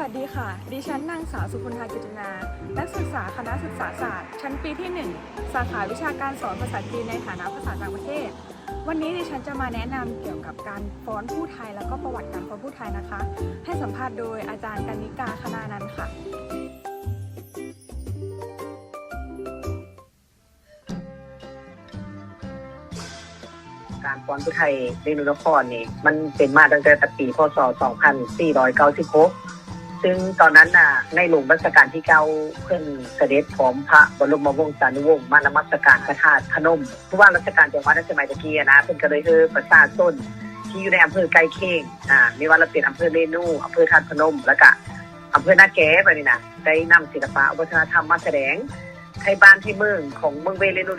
วัสดีค่ะ ดิฉันนางสาวสุพลธากิจนา นักศึกษาคณะศึกษาศาสตร์ ชั้นปีที่ 1 สาขาวิชาการสอนภาษาจีนในฐานะภาษาต่างประเทศ วันนี้ดิฉันจะมาแนะนำเกี่ยวกับการฟ้อนผู้ไทยแล้วก็ประวัติการฟ้อนผู้ไทยนะคะ ให้สัมภาษณ์โดยอาจารย์กนิกาคณานันค่ะ การฟ้อนผู้ไทยเรนูนครนี่มันเป็นมาตั้งแต่ปีพศ 2496 ซึ่งตอนนั้นน่ะในหลวงรัชกาลที่เก้าเพิ่นเสด็จพร้อมพระบรมวงศานุวงศ์มานมัสการพระธาตุพนมผู้ว่าราชการจังหวัดในสมัยตะกี้นะเพิ่นก็เลยเฮอประชาชนที่อยู่ในอำเภอใกล้เคียงอ่าไม่ว่าเราเป็นอำเภอเรนูอำเภอธาตุพนมแล้วก็อำเภอนาแก้ไปนี่นะได้นำศิลปะวัฒนธรรมมาแสดงให้บ้านที่เมืองของเมืองเวเรนู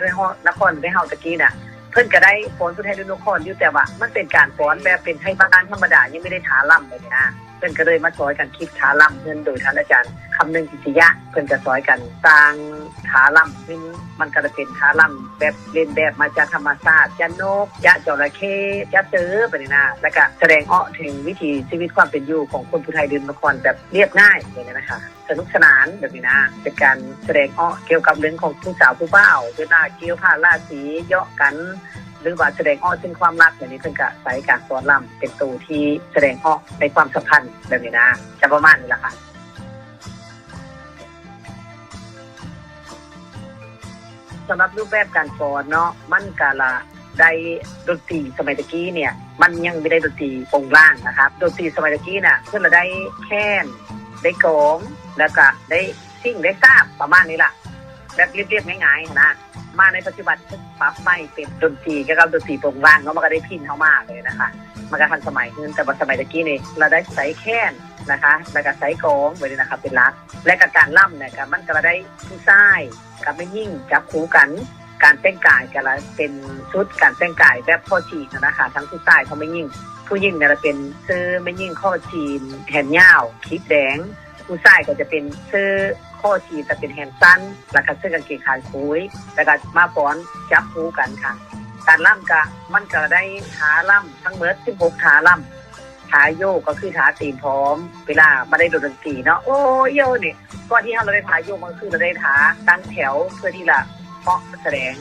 นครได้เฮาตะกี้น่ะเพิ่นก็ได้ฟ้อนผู้ไทยดูคอนอยู่แต่ว่ามันเป็นการฟ้อนแบบเป็นไทยบ้านธรรมดายังไม่ได้ท้าล่ำเลยนะ พิ่นก็เลยมาสอนกันคิดท้าล่ำเพิ่นโดยท่านอาจารย์คำนึงกิติยะเพิ่นก็สอนกันสร้างท้าล่ำซึ่งมันก็จะเป็นท้าล่ำแบบเล่นแบบมาจากธรรมชาติจะนกจะจระเข้จะเสือไปนี่นะแล้วก็แสดงออกถึงวิถีชีวิตความเป็นอยู่ของคนผู้ไทยฤดูคอนแบบเรียบง่ายอย่างนี้นะคะสนุกสนานแบบนี้นะเป็นการแสดงออกเกี่ยวกับเรื่องของผู้สาวผู้บ่าวเวลาเกี่ยวผ้าราศีเยาะกัน หรือว่าแสดงออกถึงความรักแบบนี้เพิ่นก็ใช้การฟ้อนรำเป็นตัวที่แสดงออกในความสัมพันธ์แบบนี้นะจะประมาณนี้แหละค่ะสำหรับรูปแบบการฟอนเนาะมันกาละได้ดนตรีสมัยตะกี้เนี่ย มันยังไม่ได้ดนตรีองล่างนะครับดนตรีสมัยตะกี้น่ะเพื่อนเราได้แค้นได้กลองแล้วก็ได้ซิ่งได้ทราบประมาณนี้ล่ะ แบบเรียบๆง่ายๆนะมาในปัจจุบันปรับไม่เป็นดนตรีก็กับดนตรีโปร่งว่างเนาะมันก็ได้พินเข้ามากเลยนะคะ มันก็ทันสมัยขึ้นแต่ว่าสมัยตะกี้นี่เราได้ใส่แค้นนะคะ แล้วก็ใส่กองไว้เลยนะคะเป็นหลัก และกับการล่ำเนี่ยก็มันก็ได้ผู้ชายกับไม่ยิ่งจับคู่กันการแต่งกายก็ละเป็นชุดการแต่งกายแบบพ่อจีนนะคะ ทั้งผู้ชายเขาไม่ยิ่ง ผู้ยิ่งเนี่ยจะเป็นเสื้อไม่ยิ่งข้อจีนแขนยาวคิดแดงผู้ชายก็จะเป็นเสื้อ ข้อจีนแต่เป็นแขนสั้นแล้วก็เสื้อกางเกงขาคุยแล้วก็มาฟ้อนจับคู่กันค่ะ การล่ำก็มันก็ได้ขาล่ำทั้งเมิด16ขาล่ำขาโยกก็คือขาตีนพร้อม เวลามาได้ดนตรีเนาะโอ้ยโยนี่ก่อนที่เราได้ขาโยกมันคือเราได้ขาตั้งแถวเพื่อที่ละเพาะแสดง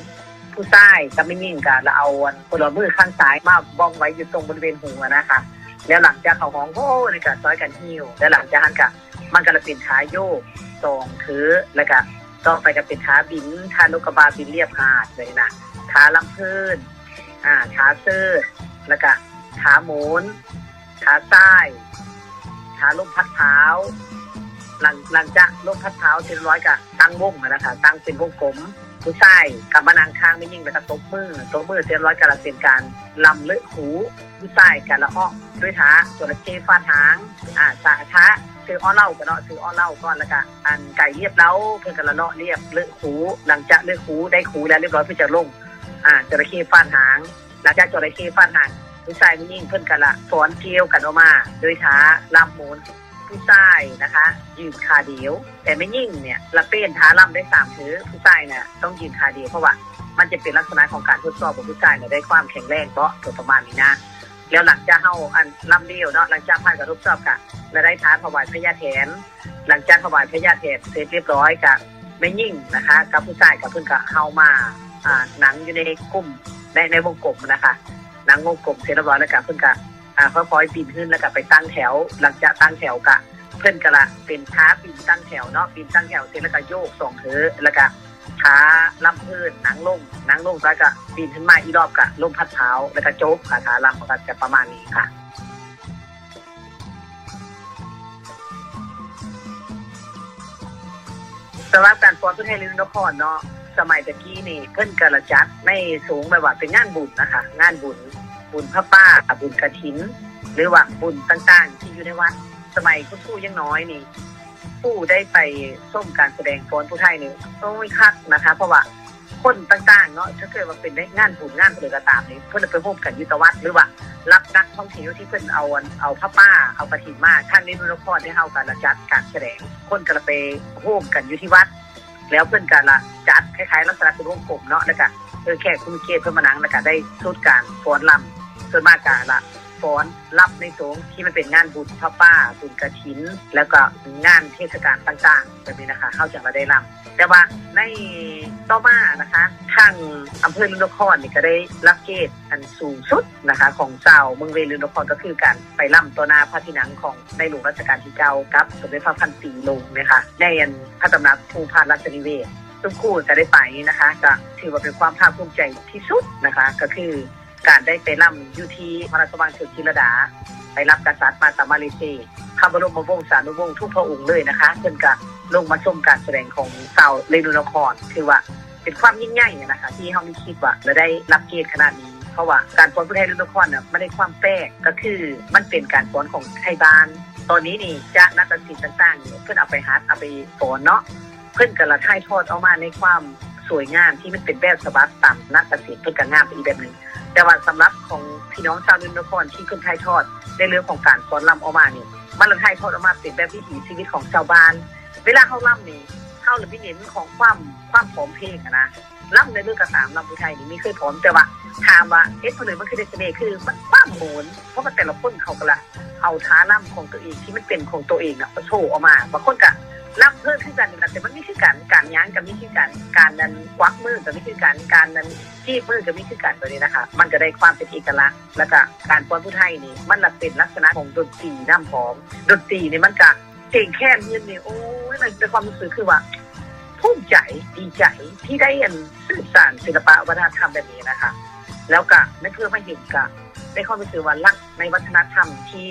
ผู้ชายก็ไม่ยิ่งกันแล้วเอาอันคนละมือข้างซ้ายมาบ้องไว้อยู่ตรงบริเวณหัวนะคะ แล้วหลังจากเขาห้องโอ้ในการซ้อยกันหิ้วแล้วหลังจากนั้นก็มันก็จะเป็นขาโยก สองคือแล้วก็ต่อไปก็เป็นขาบินขาลูกกระบาบินเรียบหาดเลยนะขาลำพื้นอ่าขาเสื้อแล้วก็ขาหมุนขาซ้ายขาลมพัดเท้า หลังหลังจากลมพัดเท้าเสร็จร้อยก็ตั้งวงนะคะตั้งเป็นวงกลมผู้ชายกับมานางข้างไม่ยิ่งไปกับตบมือตบมือเสร็จรียบร้อยก็เป็นการลำเลือหูผู้ชายกันละอ้อด้วยท้าจระเข้ฟาดหาง อ่าสาท้า ซื้ออ้อเล่ากันเนาะซื้ออ้อเล่าก่อนแล้วก็อันไก่เรียบเล้าเพื่อนกันละเนาะเรียบเลือหูหลังจากเลือหูได้หูแล้วเรียบร้อยเพื่อจะลงอ่าจระเข้ฟาดหาง หลังจากจระเข้ฟาดหางผู้ชายไม่ยิ่งเพื่อนกันละสอนเกี่ยวกันออกมา โดยท้าลำหมุนผู้ชายนะคะยืนขาเดียว แต่ไม่ยิ่งเนี่ยละเป็นท้าล่ำได้สามถือผู้ชายเนี่ยต้องยืนขาเดียวเพราะว่ามันจะเป็นลักษณะของการทดสอบของผู้ชายเนี่ยได้ความแข็งแรงเพราะตัวประมาณนี้นะ แล้วหลังจากเฮาอันล่ำเดียวเนาะหลังจากผ่านการทดสอบกะและได้ท้าถวายพระยาแถน หลังจากถวายพระยาแถนเสร็จเรียบร้อยกะไม่ยิ่งนะคะ กับผู้ชายกับเพิ่นกะเฮามาอ่าหนังอยู่ในกลุ่มในในวงกลมนะคะหนังวงกลมเสร็จเรียบร้อยแล้วกะเพิ่นกะอ่าค่อยๆปีนขึ้นแล้วก็ไปตั้งแถว หลังจากตั้งแถวกะ เพื่อนกะละเป็นท้าปีนตั้งแถวเนาะปีนตั้งแถวเสร็จแล้วก็โยกสองเถอแล้วก็ ท้าลำพื้นหนังลงหนังลงแล้วก็ปีนขึ้นมาอีกรอบกะลมพัดเท้าแล้วก็โจ๊กขาท้าลำก็จะประมาณนี้ค่ะสำหรับการฟ้อนประเทศลินนครเนาะสมัยตะกี้นี่เพิ่นกระจัดไม่สูงแบบว่าเป็นงานบุญนะคะ งานบุญบุญพระป้าบุญกระถิน หรือว่าบุญต่างๆ ที่อยู่ในวัด สมัยคุณผู้ยังน้อยนี่ ผู้ได้ไปส้มการแสดงฟ้อนผู้ไทยนี่ต้องไม่คักนะคะ เพราะว่าคนต่างๆเนาะถ้าเกิดว่าเป็นได้งานบุญงานอะไรก็ตามนี่เพื่อนไปพบกันอยุตวัดหรือว่า รับนักท่องเที่ยวที่เพิ่นเอาเอาผ้าป้าเอากระถินมาท่านนี้นุนครได้เฮาการละจัดการแสดงคนก็ละไปโฮมกันอยู่ที่วัด แล้วเพิ่นก็ละจัดคล้ายๆลักษณะเป็นวงกลมเนาะแล้วก็เออแค่คุณเกศเพิ่นมานังแล้วก็ได้สุดการฟ้อนลำส่วนมากก็ละ ฟ้อนรับในสงฆ์ที่มันเป็นงานบุญพระป่าบุญกระถิน แล้วก็งานเทศกาลต่างๆแบบนี้นะคะ เข้าจากเราได้รำแต่ว่าในต่อมานะคะทางอำเภอลุนครนี่ก็ได้รับเกณฑ์อันสูงสุดนะคะ ของเจ้าเมืองเวลุนครก็คือการไปร่ำต่อหน้าพระที่นังของในหลวงรัชกาลที่เก้ากับสมเด็จพระพันปีลงนะคะในอันพระตำหนักภูพานรัชนิเวศทุกคู่จะได้ไปนะคะก็ถือว่าเป็นความภาคภูมิใจที่สุดนะคะ ก็คือ การได้ไปร่ำอยู่ที่พระราชวังสุจิรดา ไปรับกษัตริย์มาตามาเลเซียพระบรมวงศานุวงศ์ทุกพระองค์เลยนะคะเพิ่นก็ลงมาชมการแสดงของสาวเรนูนครคือว่าเป็นความยิ่งใหญ่นะคะ ที่เขาไม่คิดว่าจะได้รับเกียรติขนาดนี้ เพราะว่าการฟ้อนผู้ไทยเรนูนครน่ะไม่ได้ความแปลกก็คือมันเป็นการฟ้อนของไทยบ้าน ตอนนี้นี่จะนักดนตรีต่างๆเนี่ยเพิ่นเอาไปฮัดเอาไปฟ้อนเนาะเพิ่อนก็ละถ่ายทอดออกมาในความสวยงามที่มันเป็นแบบฉบับตามนักตัดสินเพิ่อนก็งามไปอีกแบบหนึ่ง แต่ว่าสำหรับของพี่น้องชาวนุนครที่เพิ่นถ่ายทอดในเรื่องของการฟ้อนรำออกมาเนี่ยมันละถ่ายทอดออกมาเป็นแบบวิถีชีวิตของชาวบ้าน เวลาเขารำนี่เข้าหรือพี่เน้นของความความผอมเพรียงอะนะรำในเรื่องกระสามรำผู้ไทยนี่ไม่เคยผอมแต่ว่าถามว่าเอ๊ะคนอื่นมันคือเดสเน่ห์คือมันป้ามโหนเพราะมันแต่ละคนเขาก็ละเอาท้าล่ำของตัวเองที่มันเป็นของตัวเองอะโชว์ออกมาบางคนก็ รับเพิ่มขึ้นกันนะแต่มันไม่คือการการย้างกับไม่คือการการนั้นควักมือกับไม่คือการการนั้นจี้มือกับไม่คือการตัวนี้นะคะ มันก็ได้ความเป็นเอกลักษณ์แล้วก็การฟ้อนผู้ไทยนี่มันเป็นลักษณะของดนตรีน้ำหอมดนตรีนี่มันก็เก่งแค่นี้นี่โอ้ยมันเป็นความรู้สึกคือว่าภูมิใจดีใจที่ได้อันสื่อสารศิลปะวัฒนธรรมแบบนี้นะคะ แล้วก็ไม่เพื่อมาเห็นกับได้ความรู้สึกว่ารักในวัฒนธรรมที่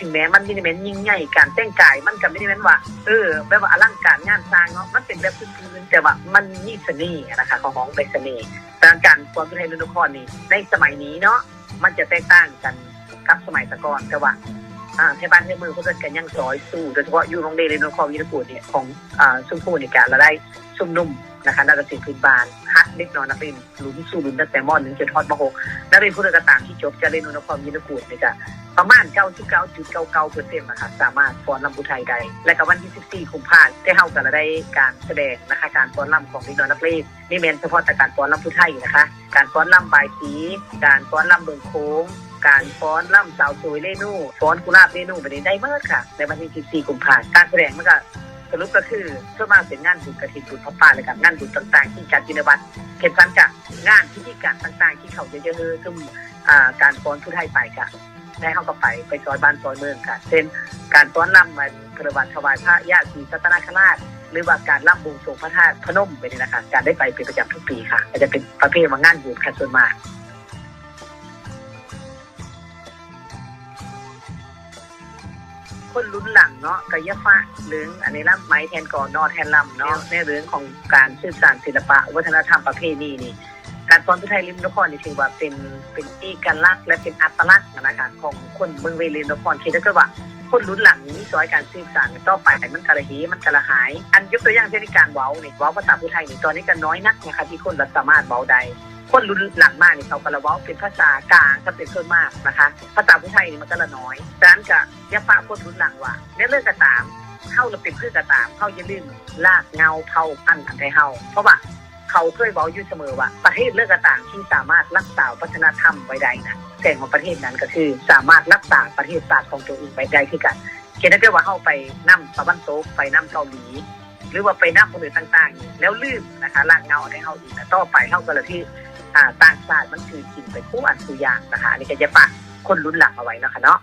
ถึงแม้มันไม่ได้เมนยิ่งใหญ่การแต่งกายมันก็ไม่ได้เมนว่าเออแบบว่าอลังการงานสร้างเนาะมันเป็นแบบพื้นๆแต่ว่ามันมีเสน่ห์นะคะของของเป็นเสน่ห์แต่การความเป็นไทยลุนครนี่ในสมัยนี้เนาะมันจะแตกต่างกันกับสมัยตะก่อนแต่ว่า อ่าเทศบาลเทศเมืองเขาก็กันยังซอยสู้โดยเฉพาะอยู่โรงเรียนเรนครวิทยากูลเนี่ยของอ่าชุมพูในการเราได้ชุมนุมนะคะนักศิลป์พื้นบ้านฮักเล็กน้อยนักเรียนลุ้นสู้ลุ้นตั้งแต่ม .1 จนทอดม .6 นักเรียนผู้ใดก็ตามที่จบจะเรียนนครวิทยากูลเนี่ยจะประมาณ99.99เก้าชุดเก้าเก้าเปอร์เซ็นต์นะคะสามารถฟ้อนลำบุไทยได้และก็วันที่14กุมภาพันได้เฮากันได้การแสดงนะคะการฟ้อนลำของพี่น้องนักเรียนนี่เมนเฉพาะแต่การฟ้อนลำบุไทยนะคะ การฟ้อนลำบายสีการฟ้อนลำเบิงโค้ง การฟ้อนลำสาวสวยเล่นู่ฟ้อนกุหลาบเล่นู่ไปนี้ได้เมื่อค่ะ ในวันที่ 14 กุมภาพันธ์การแสดงมันก็สรุปก็คือส่วนมากเป็นงานบุญกระถิ่นบุญพระป่าเลยกับงานบุญต่างๆ ที่จัดอยู่ในวัดเข็มสันกับงานพิธีการต่างๆ ที่เขาเยอะๆซึ่งอ่าการฟ้อนผู้ไทยไปค่ะได้เข้าก็ไปไปซอยบ้านซอยเมืองค่ะเช่น การต้อนรับมันกระบาดถวายพระญาติสัตนาคราชหรือว่าการรับบวงสรวงพระธาตุพนมไปนี่นะคะการได้ไปเป็นประจำทุกปีค่ะก็จะเป็นประเภทว่างานบุญค่ะส่วนมาก คนรุ่นหลังเนาะกายฟ้าหรืออันนี้ล่ำไม้แทนก่อนนอแทนลำเนาะในเรื่องของการสื่อสารศิลปะ วัฒนธรรมประเพณีนี่ การฟ้อนผู้ไทยริมนครนี่ถือว่าเป็นเป็นเอกลักษณ์และเป็นอัตลักษณ์นะคะของคนเมืองเวรินครคิดได้ก็ว่า คนรุ่นหลังนี้ซอยการสื่อสารต่อไปมันกระเหมันกระหาย อันยกตัวอย่างเช่นการเว้านี่เว้าภาษาผู้ไทยนี่ตอนนี้ก็น้อยนักนะคะที่คนเราสามารถเว้าได้คนรุ่นหลังมากนี่เขากระเว้าเป็นภาษากลางก็เป็นส่วนมากนะคะ ภาษาผู้ไทยนี่มันก็ละน้อยดังนั้นก็อย่าฝากคนรุ่นหลังว่าในเรื่องกระตามเข้าเราเป็นเพื่อกระตามเข้าอย่าลืมลากเงาเผาพันธุ์อันไทยเฮาเพราะว่า เขาเคยบอกอยู่เสมอว่า ประเทศเลือกต่างที่สามารถรักษาวัฒนธรรมไว้ได้นะแต่ของประเทศนั้นก็คือ สามารถรักษาประเทศศาสตร์ของตัวเองไว้ได้คือกันเช่นถ้าเกิดว่าเข้าไปนั่มตะวันตกไปนั่เกาหลีหรือว่าไปนั่คนอื่นต่างๆ แล้วลืมนะคะลางเงาให้เขาอีกต่อไปเข้ากันเลยที่อ่าต่างชาติมันคือกินไปคู่อันคู่อย่างนะคะนนี้ก็จะฝากคนรุ่นหลังเอาไว้นะคะเนาะ